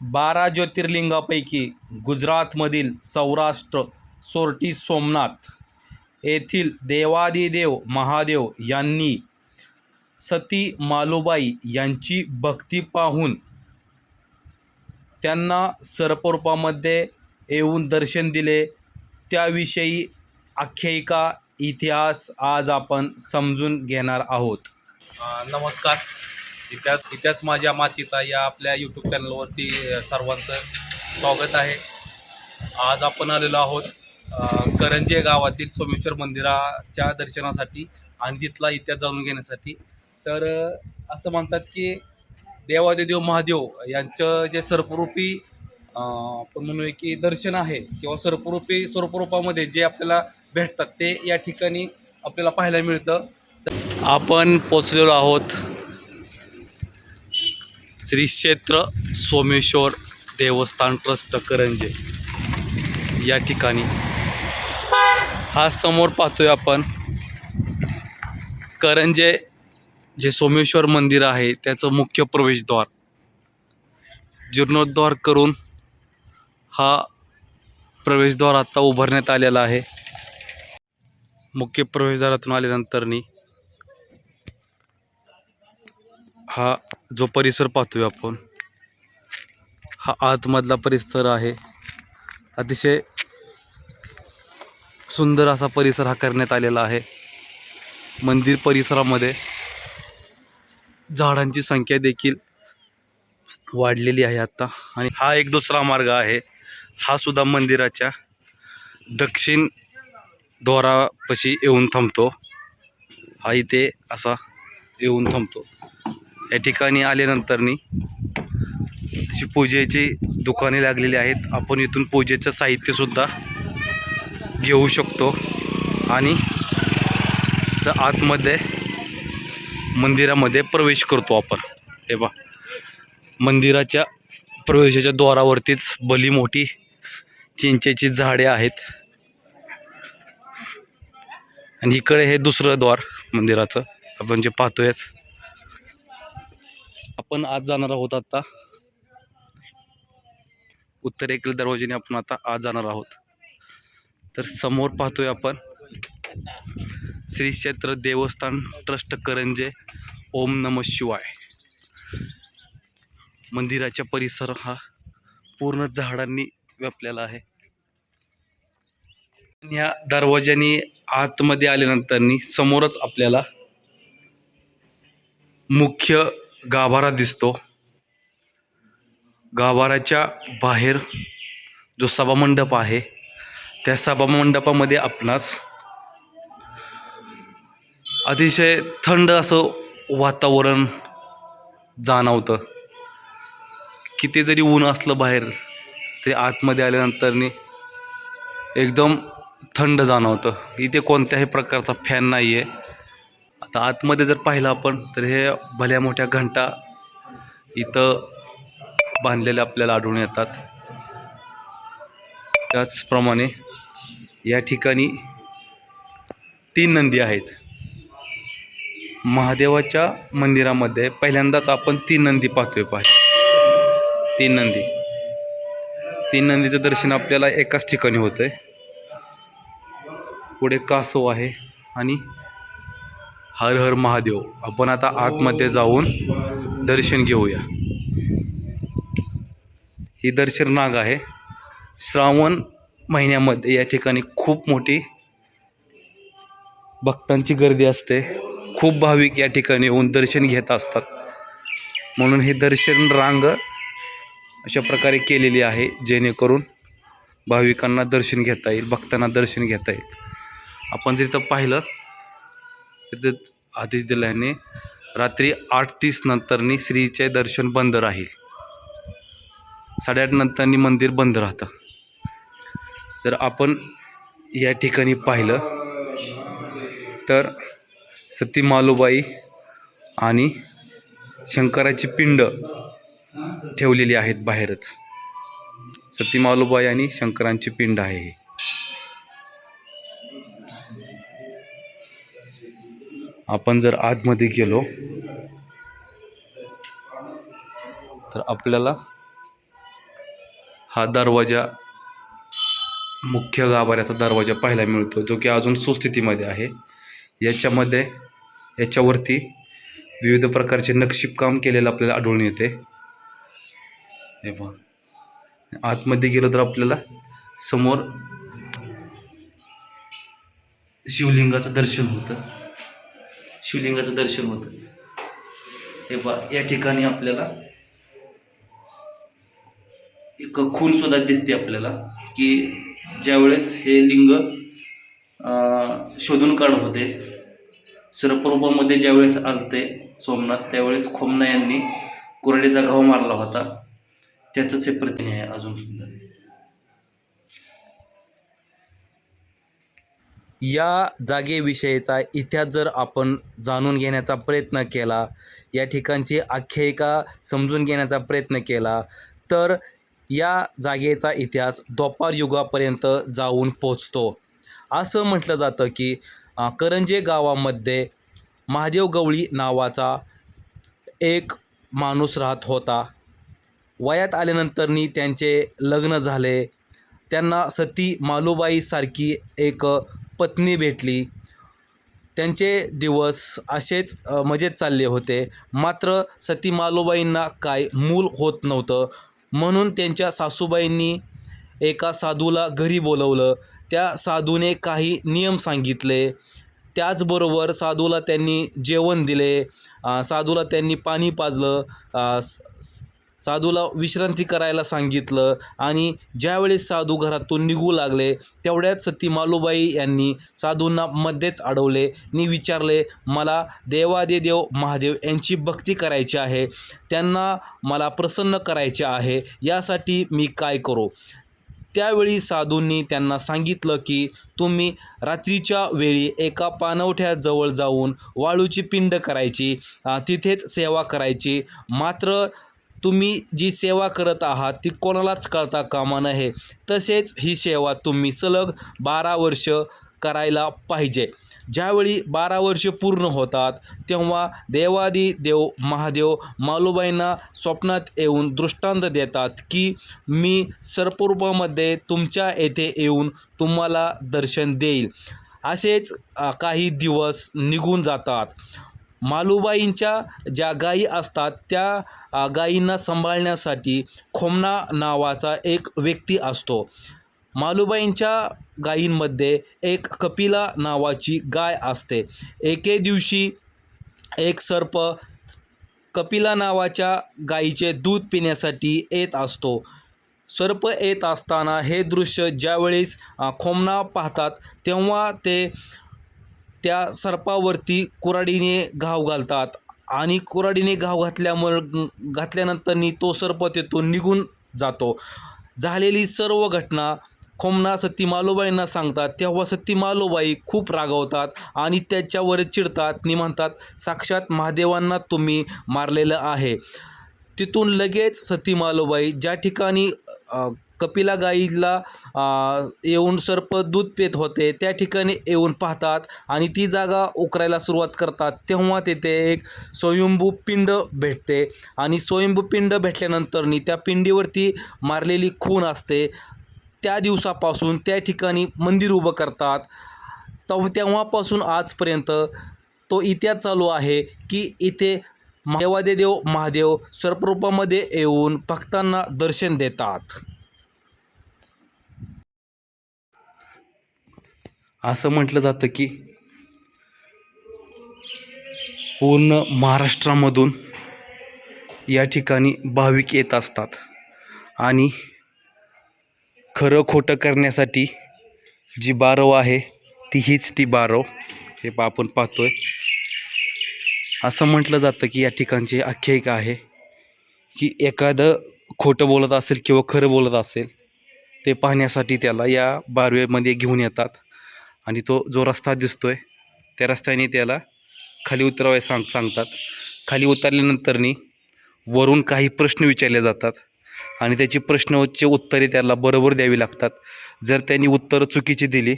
बारा ज्योतिर्लिंगापैकी गुजरातमधील सौराष्ट्र सोरटी सोमनाथ येथील देवादिदेव महादेव यांनी सती मालुबाई यांची भक्ती पाहून त्यांना सर्परूपामध्ये येऊन दर्शन दिले. त्याविषयी आख्यायिका इतिहास आज आपण समजून घेणार आहोत. नमस्कार. इतिहास इतिहास माझ्या मातीचा या आपल्या यूट्यूब चॅनलवरती सर्वांचं स्वागत आहे. आज आपण आलेलो आहोत करंजे गावातील सोमेश्वर मंदिराच्या दर्शनासाठी आणि तिथला इतिहास जाणून घेण्यासाठी. तर असं म्हणतात की देवादेदेव महादेव यांचं जे सर्परूपी आपण म्हणूया की दर्शन आहे किंवा सर्परूपी स्वरूपरूपामध्ये जे आपल्याला भेटतात ते या ठिकाणी आपल्याला पाहायला मिळतं. आपण पोचलेलो आहोत श्री क्षेत्र सोमेश्वर देवस्थान ट्रस्ट करंजे. या ठिकाणी. हा समोर पाहतोय आपण करंजे जे सोमेश्वर मंदिर आहे त्याचं मुख्य प्रवेशद्वार. जीर्णोद्धार करून हा प्रवेशद्वार आत्ता उभारण्यात आलेला आहे. मुख्य प्रवेशद्वारातून आल्यानंतरनी हा जो परिसर पाहतोय आपण हा आतमधला परिसर आहे. अतिशय सुंदर असा परिसर हा करण्यात आलेला आहे. मंदिर परिसरामध्ये झाडांची संख्या देखील वाढलेली आहे आत्ता आणि हा एक दुसरा मार्ग आहे. हा सुद्धा मंदिराच्या दक्षिण द्वारापाशी येऊन थांबतो. हा इथे असा येऊन थांबतो. या ठिकाणी आल्यानंतरनी अशी पूजेची दुकाने लागलेली आहेत. आपण इथून पूजेचं साहित्यसुद्धा घेऊ शकतो. आणि आतमध्ये मंदिरामध्ये प्रवेश करतो आपण. हे बा मंदिराच्या प्रवेशाच्या द्वारावरतीच भली मोठी चिंचेची झाडे आहेत. आणि इकडे हे दुसरं द्वार मंदिराचं. आपण जे पाहतोयच. आपण आज जाणार आहोत आता. उत्तरेकडील दरवाजेने आपण आता आज जाणार आहोत. तर समोर पाहतोय आपण श्री क्षेत्र देवस्थान ट्रस्ट करंजे ओम नम शिवाय. मंदिराचा परिसर हा पूर्ण झाडांनी व्यापलेला आहे. या दरवाज्याने आतमध्ये आल्यानंतरनी समोरच आपल्याला मुख्य गाभारा दिसतो. गाभाराच्या बाहेर जो सभामंडप आहे त्या सभामंडपामध्ये आपणास अतिशय थंड असं वातावरण जाणवतं. किती जरी ऊन असलं बाहेर तरी आतमध्ये आल्यानंतरनी एकदम थंड जाणवतं. इथे कोणत्याही प्रकारचा फॅन नाही आहे आता आतमध्ये जर पाहिलं आपण तर हे भल्या मोठ्या घंटा इथं बांधलेल्या आपल्याला आढळून येतात. त्याचप्रमाणे या ठिकाणी तीन नंदी आहेत. महादेवाच्या मंदिरामध्ये पहिल्यांदाच आपण तीन नंदी पाहतोय पाहिजे तीन नंदी. तीन नंदीचं दर्शन आपल्याला एकाच ठिकाणी होतंय. पुढे कासव आहे आणि हर हर महादेव आपण आता आतमध्ये जाऊन दर्शन घेऊया. ही दर्शन नाग आहे. श्रावण महिन्यामध्ये या ठिकाणी खूप मोठी भक्तांची गर्दी असते. खूप भाविक या ठिकाणी येऊन दर्शन घेत असतात. म्हणून ही दर्शन रांग अशा प्रकारे केलेली आहे जेणेकरून भाविकांना दर्शन घेता येईल भक्तांना दर्शन घेता येईल. आपण जर इथं पाहिलं विद्युत आदेश दिल्याने रात्री आठ तीस नंतरनी श्रीचे दर्शन बंद राहील. साडेआठ नंतरनी मंदिर बंद राहतं. जर आपण या ठिकाणी पाहिलं तर सती मालुबाई आणि शंकराची पिंड ठेवलेली आहेत बाहेरच. सती मालुबाई आणि शंकरांची पिंड आहे आपण जर आतमध्ये गेलो तर आपल्याला हा दरवाजा मुख्य गाभाऱ्याचा दरवाजा पाहायला मिळतो जो की अजून सुस्थितीमध्ये आहे. याच्यामध्ये याच्यावरती विविध प्रकारचे नक्षीकाम केलेलं आपल्याला आढळून येते. हे पहा. आतमध्ये गेलं तर आपल्याला समोर शिवलिंगाचं दर्शन होतं. शिवलिंगाचं दर्शन होतं. हे पहा या ठिकाणी आपल्याला एक खून सुद्धा दिसते आपल्याला की ज्यावेळेस हे लिंग शोधून काढत होते. सर्परूपामध्ये ज्यावेळेस आलते सोमनाथ त्यावेळेस खोमना यांनी कुऱ्हाडीचा घाव मारला होता. त्याचंच हे प्रतिनिधी आहे अजून सुद्धा. या जागेविषयीचा इतिहास जर आपण जाणून घेण्याचा प्रयत्न केला या ठिकाणची आख्यायिका समजून घेण्याचा प्रयत्न केला तर या जागेचा इतिहास द्वापार युगापर्यंत जाऊन पोचतो असं म्हटलं जातं की करंजे गावामध्ये महादेव गवळी नावाचा एक माणूस राहत होता. वयात आल्यानंतरनी त्यांचे लग्न झाले. त्यांना सती मालुबाईसारखी एक पत्नी भेटली. त्यांचे दिवस असेच मजेत चालले होते. मात्र सती मालोबाईंना काय मूल होत नव्हतं. म्हणून त्यांच्या सासूबाईंनी एका साधूला घरी बोलवलं. त्या साधूने काही नियम सांगितले. त्याचबरोबर साधूला त्यांनी जेवण दिले. साधूला त्यांनी पाणी पाजलं. स- साधूला विश्रांती करायला सांगितलं आणि ज्यावेळेस साधू घरातून निघू लागले तेवढ्यात सती मालूबाई यांनी साधूंना मध्येच अडवले. नि विचारले मला देवादेदेव महादेव यांची भक्ती करायची आहे. त्यांना मला प्रसन्न करायचे आहे. यासाठी मी काय करू? त्यावेळी साधूंनी त्यांना सांगितलं की तुम्ही रात्रीच्या वेळी एका पाणवठ्याजवळ जाऊन वाळूची पिंड करायची तिथेच सेवा करायची. मात्र तुम्ही जी सेवा करत आहात ती कोणालाच कळता कामा नये. तसेच ही सेवा तुम्ही सलग बारा वर्ष करायला पाहिजे. ज्यावेळी बारा वर्ष पूर्ण होतात तेव्हा देवादी देव महादेव मालूबाईंना स्वप्नात येऊन दृष्टांत देतात की मी सर्पूर्वामध्ये तुमच्या येथे येऊन तुम्हाला दर्शन देईल. असेच काही दिवस निघून जातात. मालूबाईंच्या ज्या गायी असतात त्या गायींना सांभाळण्यासाठी खोमना नावाचा एक व्यक्ती असतो. मालूबाईंच्या गायींमध्ये एक कपिला नावाची गाय असते. एके दिवशी एक सर्प कपिला नावाच्या गायीचे दूध पिण्यासाठी येत असतो. सर्प येत असताना हे दृश्य ज्यावेळेस खोमना पाहतात तेव्हा ते त्या सर्पावरती कुऱ्हाडीने घाव घालतात. आणि कुऱ्हाडीने घाव घातल्यामुळं घातल्यानंतरनी तो सर्प तिथून निघून जातो. झालेली सर्व घटना खोमना सती मालोबाईंना सांगतात. तेव्हा सती मालोबाई खूप रागवतात आणि त्याच्यावर चिडतात. नि म्हणतात साक्षात महादेवांना तुम्ही मारलेलं आहे. तिथून लगेच सती मालोबाई ज्या ठिकाणी कपिला गाईला येऊन सर्प दूध पेत होते. त्या ठिकाणी येऊन पाहतात आणि ती जागा उकरायला सुरुवात करतात. तेव्हा तेथे एक स्वयंभू पिंड भेटते आणि स्वयंभू पिंड भेटल्यानंतरनी त्या पिंडीवरती मारलेली खून असते. त्या दिवसापासून त्या ठिकाणी मंदिर उभं करतात. तव तेव्हापासून आजपर्यंत तो इतिहास चालू आहे की इथे देवादेदेव महादेव सर्परूपामध्ये येऊन भक्तांना दर्शन देतात. असं म्हटलं जातं की पूर्ण महाराष्ट्रामधून या ठिकाणी भाविक येत असतात. आणि खरं खोटं करण्यासाठी जी बारव आहे ती हीच ती बारव हे पा आपण आहे असं म्हटलं जातं की या ठिकाणची आख्यायिका आहे की एखादं खोटं बोलत असेल किंवा खरं बोलत असेल ते पाहण्यासाठी त्याला या बारवेमध्ये घेऊन येतात. आणि तो जो रस्ता दिसतोय त्या रस्त्याने त्याला खाली उतरवाय सांग सांगतात. खाली उतरल्यानंतरनी वरून काही प्रश्न विचारले जातात आणि त्याची प्रश्नाची उत्तरे त्याला बरोबर द्यावी लागतात. जर त्यांनी उत्तरं चुकीची दिली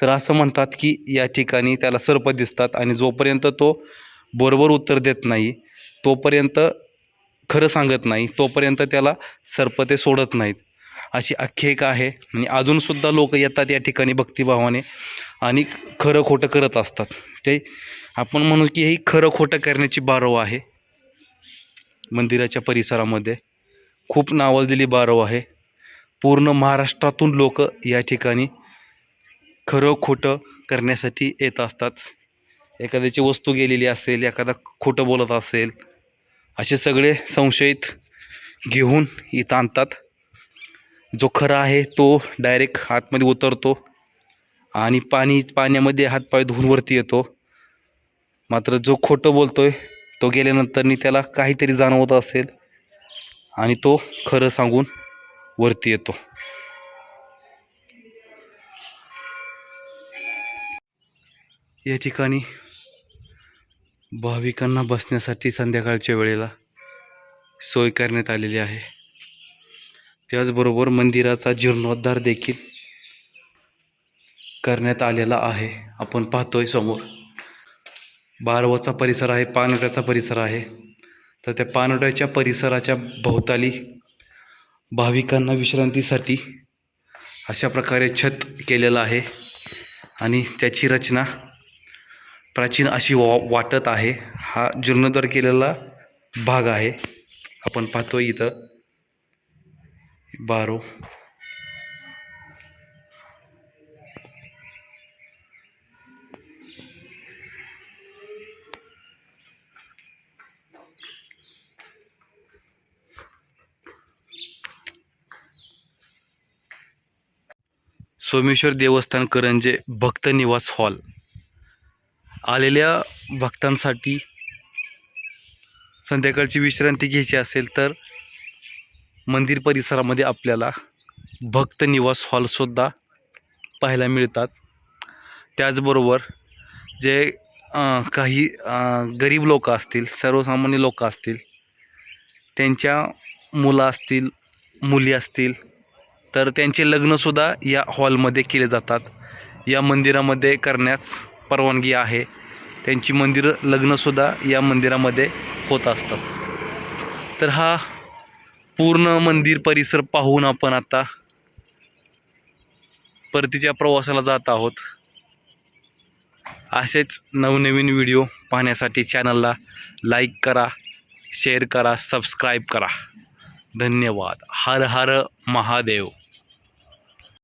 तर असं म्हणतात की या ठिकाणी त्याला सर्प दिसतात आणि जोपर्यंत तो बरोबर उत्तर देत नाही तोपर्यंत खरं सांगत नाही तोपर्यंत त्याला सर्प ते सोडत नाहीत. अशी आख्यायिका आहे. आणि अजूनसुद्धा लोक येतात या ठिकाणी भक्तिभावाने. आणि खरं खोटं करत असतात. ते आपण म्हणू की ही खरं खोटं करण्याची बारव आहे. मंदिराच्या परिसरामध्ये खूप नावाजलेली बारव आहे. पूर्ण महाराष्ट्रातून लोक या ठिकाणी खरं खोटं करण्यासाठी येत असतात. एखाद्याची वस्तू गेलेली असेल एखादा खोटं बोलत असेल असे सगळे संशयित घेऊन इथं आणतात. जो खरा आहे तो डायरेक्ट आतमध्ये उतरतो आणि पाणी पाण्यामध्ये हातपाय धुवून वरती येतो. मात्र जो खोटं बोलतो आहे तो गेल्यानंतरनी त्याला काहीतरी जाणवत असेल आणि तो खरं सांगून वरती येतो. या ठिकाणी भाविकांना बसण्यासाठी संध्याकाळच्या वेळेला सोय करण्यात आलेली आहे. त्याचबरोबर मंदिराचा जीर्णोद्धार देखील करण्यात आलेला आहे. आपण पाहतोय समोर. बारवचा परिसर आहे पानवट्याचा परिसर आहे. तर त्या पानवट्याच्या परिसराच्या भोवताली भाविकांना विश्रांतीसाठी अशा प्रकारे छत केलेलं आहे आणि त्याची रचना प्राचीन अशी वा वाटत आहे. हा जीर्णोद्धार केलेला भाग आहे. आपण पाहतोय इथं. बारो. सोमेश्वर देवस्थान करंजे भक्त निवास हॉल. आलेल्या भक्तांसाठी संध्याकाळची विश्रांती घ्यायची असेल तर मंदिर परिसरामध्ये आपल्याला भक्त निवास हॉलसुद्धा पाहायला मिळतात. त्याचबरोबर जे काही गरीब लोक असतील सर्वसामान्य लोक असतील त्यांच्या मुलं असतील मुली असतील तर त्यांचे लग्नसुद्धा या हॉलमध्ये केले जातात. या मंदिरामध्ये करण्यास परवानगी आहे. त्यांची मंदिरं लग्नसुद्धा या मंदिरामध्ये होत असतात. तर हा पूर्ण मंदिर परिसर पाहून आपण आता परतीच्या प्रवासाला जात आहोत. असेच नवनवीन व्हिडिओ पाहण्यासाठी चॅनलला लाईक करा शेअर करा सबस्क्राईब करा. धन्यवाद. हर हर महादेव.